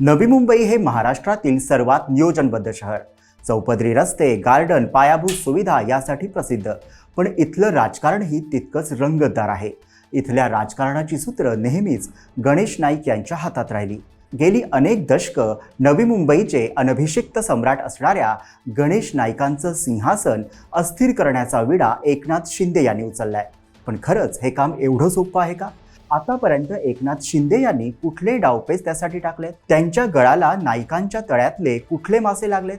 नवी मुंबई हे महाराष्ट्रातील सर्वात नियोजनबद्ध शहर. चौपदरी रस्ते गार्डन पायाभूत सुविधा यासाठी प्रसिद्ध. पण इथलं राजकारणही तितकंच रंगतदार आहे. इथल्या राजकारणाची सूत्र नेहमीच गणेश नाईक यांच्या हातात राहिली. गेली अनेक दशकं नवी मुंबईचे अनभिषिक्त सम्राट असणाऱ्या गणेश नाईकांचं सिंहासन अस्थिर करण्याचा विडा एकनाथ शिंदे यांनी उचललाय. पण खरंच हे काम एवढं सोपं आहे का? आतापर्यंत एकनाथ शिंदे यांनी कुठले डावपेच त्यासाठी टाकलेत? त्यांच्या गळाला नायकांच्या तळ्यातले कुठले मासे लागलेत?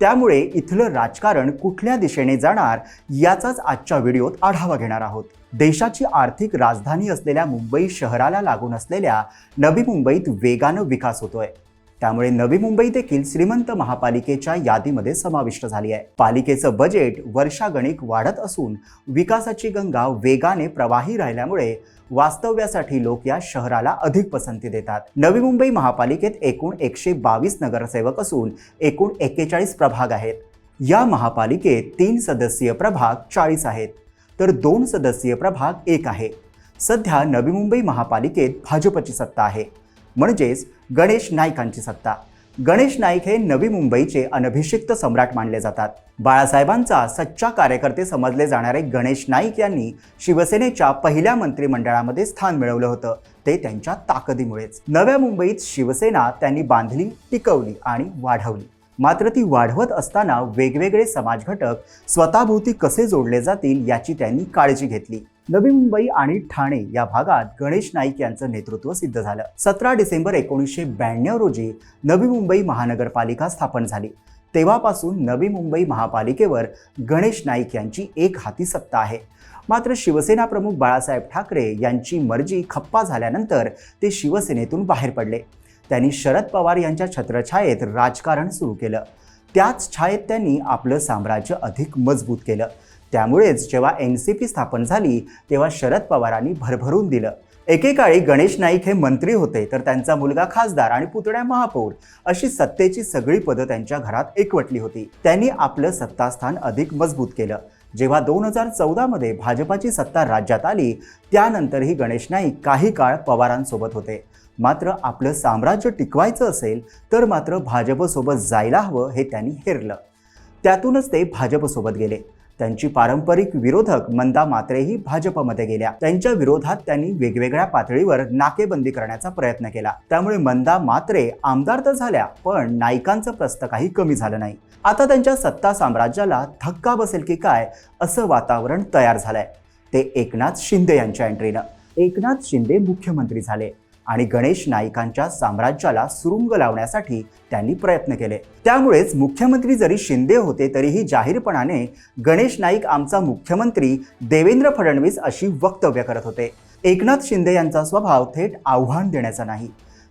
त्यामुळे इथलं राजकारण कुठल्या दिशेने जाणार याचाच आजच्या व्हिडिओत आढावा घेणार आहोत. देशाची आर्थिक राजधानी असलेल्या मुंबई शहराला लागून असलेल्या नवी मुंबईत वेगानं विकास होतोय. त्यामुळे नवी मुंबई देखील श्रीमंत महापालिकेच्या यादीमध्ये समाविष्ट झाली आहे. पालिकेचं बजेट वर्षागणिक वाढत असून विकासाची गंगा वेगाने प्रवाही राहिल्यामुळे वास्तव्यासाठी लोक या शहराला अधिक पसंती देतात. नवी मुंबई महापालिकेत एकूण एकशे बावीस नगरसेवक असून एकूण एक्केचाळीस प्रभाग आहेत. या महापालिकेत तीन सदस्यीय प्रभाग चाळीस आहेत. तर दोन सदस्यीय प्रभाग एक आहे. सध्या नवी मुंबई महापालिकेत भाजपची सत्ता आहे. म्हणजेच गणेश नाईकांची सत्ता. गणेश नाईक हे नवी मुंबईचे अनभिषिक्त सम्राट मानले जातात. बाळासाहेबांचा सच्चा कार्यकर्ते समजले जाणारे गणेश नाईक यांनी शिवसेनेच्या पहिल्या मंत्रिमंडळामध्ये स्थान मिळवलं होतं. ते त्यांच्या ताकदीमुळेच. नव्या मुंबईत शिवसेना त्यांनी बांधली टिकवली आणि वाढवली. मात्र ती वाढवत असताना वेगवेगळे समाज घटक स्वतःभोवती कसे जोडले जातील याची त्यांनी काळजी घेतली. नवी मुंबई आणि ठाणे या भागात गणेश नाईक यांचं नेतृत्व सिद्ध झालं. सतरा डिसेंबर एकोणीसशे ब्याण्णव रोजी नवी मुंबई महानगरपालिका स्थापन झाली. तेव्हापासून नवी मुंबई महापालिकेवर गणेश नाईक यांची एक हाती सत्ता आहे. मात्र शिवसेना प्रमुख बाळासाहेब ठाकरे यांची मर्जी खप्पा झाल्यानंतर ते शिवसेनेतून बाहेर पडले. त्यांनी शरद पवार यांच्या छत्रछायेत राजकारण सुरू केलं. त्याच छायेत त्यांनी आपलं साम्राज्य अधिक मजबूत केलं. त्यामुळेच जेव्हा एन सी पी स्थापन झाली तेव्हा शरद पवारांनी भरभरून दिलं. एकेकाळी गणेश नाईक हे मंत्री होते तर त्यांचा मुलगा खासदार आणि पुतण्या महापौर अशी सत्तेची सगळी पदं त्यांच्या घरात एकवटली होती. त्यांनी आपलं सत्तास्थान अधिक मजबूत केलं. जेव्हा दोन हजार चौदामध्ये भाजपाची सत्ता राज्यात आली त्यानंतरही गणेश नाईक काही काळ पवारांसोबत होते. मात्र आपलं साम्राज्य टिकवायचं असेल तर मात्र भाजपसोबत जायला हवं हे त्यांनी हेरलं. त्यातूनच ते भाजपसोबत गेले. त्यांची पारंपरिक विरोधक मंदा मात्रेही भाजपमध्ये गेल्या. त्यांच्या विरोधात त्यांनी वेगवेगळ्या पातळीवर नाकेबंदी करण्याचा प्रयत्न केला. त्यामुळे मंदा मात्रे आमदार तर झाल्या पण नायकांचं प्रस्त काही कमी झालं नाही. आता त्यांच्या सत्ता साम्राज्याला धक्का बसेल की काय असं वातावरण तयार झालंय. ते एकनाथ शिंदे यांच्या एंट्रीनं एकनाथ शिंदे मुख्यमंत्री झाले. आणि गणेश नाईकांच्या साम्राज्याला सुरुंग लावण्यासाठी त्यांनी प्रयत्न केले. त्यामुळेच मुख्यमंत्री जरी शिंदे होते तरीही जाहीरपणाने गणेश नाईक आमचा मुख्यमंत्री देवेंद्र फडणवीस अशी वक्तव्य करत होते. एकनाथ शिंदे यांचा स्वभाव थेट आव्हान देण्याचा नाही.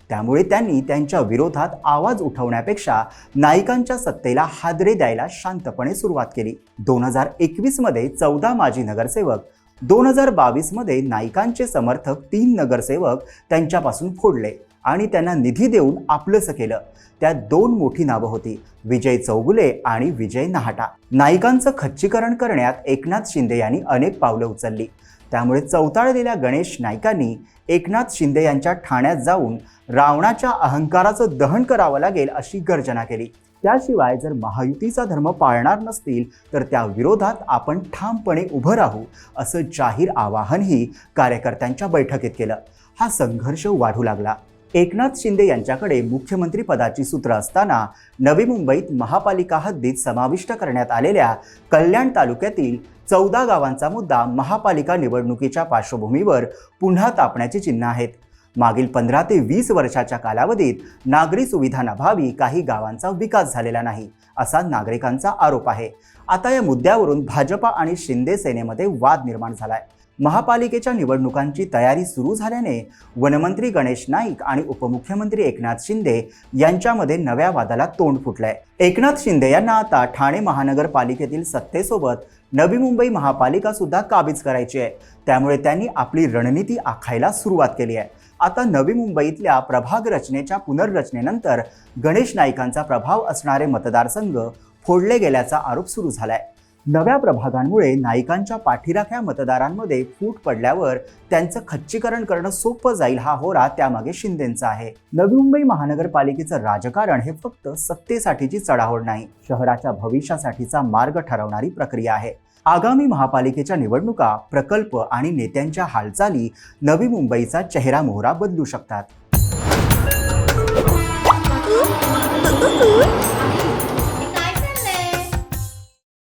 त्यामुळे त्यांनी त्यांच्या विरोधात आवाज उठवण्यापेक्षा नाईकांच्या सत्तेला हादरे द्यायला शांतपणे सुरुवात केली. दोन हजार एकवीसमध्ये चौदा माजी नगरसेवक दोन हजार बावीसमध्ये नाईकांचे समर्थक तीन नगरसेवक त्यांच्यापासून फोडले आणि त्यांना निधी देऊन आपलंसं केलं. त्यात दोन मोठी नावं होती विजय चौगुले आणि विजय नाहटा. नायकांचं खच्चीकरण करण्यात एकनाथ शिंदे यांनी अनेक पावलं उचलली. त्यामुळे चौताळलेल्या गणेश नायकांनी एकनाथ शिंदे यांच्या ठाण्यात जाऊन रावणाच्या अहंकाराचं दहन करावं लागेल अशी गर्जना केली. त्याशिवाय जर महायुतीचा धर्म पाळणार नसतील तर त्या विरोधात आपण ठामपणे उभं राहू असं जाहीर आवाहनही कार्यकर्त्यांच्या बैठकीत केलं. हा संघर्ष वाढू लागला. एकनाथ शिंदे यांच्याकडे मुख्यमंत्री पदाची सूत्र असताना नवी मुंबईत महापालिका हद्दीत समाविष्ट करण्यात आलेल्या कल्याण तालुक्यातील चौदा गावांचा मुद्दा महापालिका निवडणुकीच्या पार्श्वभूमीवर पुन्हा तापण्याची चिन्ह आहेत. मागील पंधरा ते वीस वर्षाच्या कालावधीत नागरी सुविधांअभावी काही गावांचा विकास झालेला नाही असा नागरिकांचा आरोप आहे. आता या मुद्द्यावरून भाजपा आणि शिंदे सेनेमध्ये वाद निर्माण झालाय. महापालिकेच्या निवडणुकांची तयारी सुरू झाल्याने वनमंत्री गणेश नाईक आणि उपमुख्यमंत्री एकनाथ शिंदे यांच्यामध्ये नव्या वादाला तोंड फुटलंय. एकनाथ शिंदे यांना आता ठाणे महानगरपालिकेतील सत्तेसोबत नवी मुंबई महापालिका सुद्धा काबीज करायची आहे. त्यामुळे त्यांनी आपली रणनीती आखायला सुरुवात केली आहे. आता नवी मुंबईतल्या प्रभाग रचनेच्या पुनर्रचनेनंतर गणेश नाईकांचा प्रभाव असणारे मतदारसंघ फोडले गेल्याचा आरोप सुरू झालाय. नव्या प्रभागांमुळे नायकांच्या पाठीराख्या मतदारांमध्ये फूट पडल्यावर त्यांचं खच्चीकरण करणं सोपं जाईल हा होरा त्यामागे शिंदेचा आहे. नवी मुंबई महानगरपालिकेचं राजकारण हे फक्त सत्तेसाठीची चढाओढ नाही शहराच्या भविष्यासाठीचा मार्ग ठरवणारी प्रक्रिया आहे. आगामी महापालिकेच्या निवडणुका प्रकल्प आणि नेत्यांच्या हालचाली नवी मुंबईचा चेहरा मोहरा बदलू शकतात.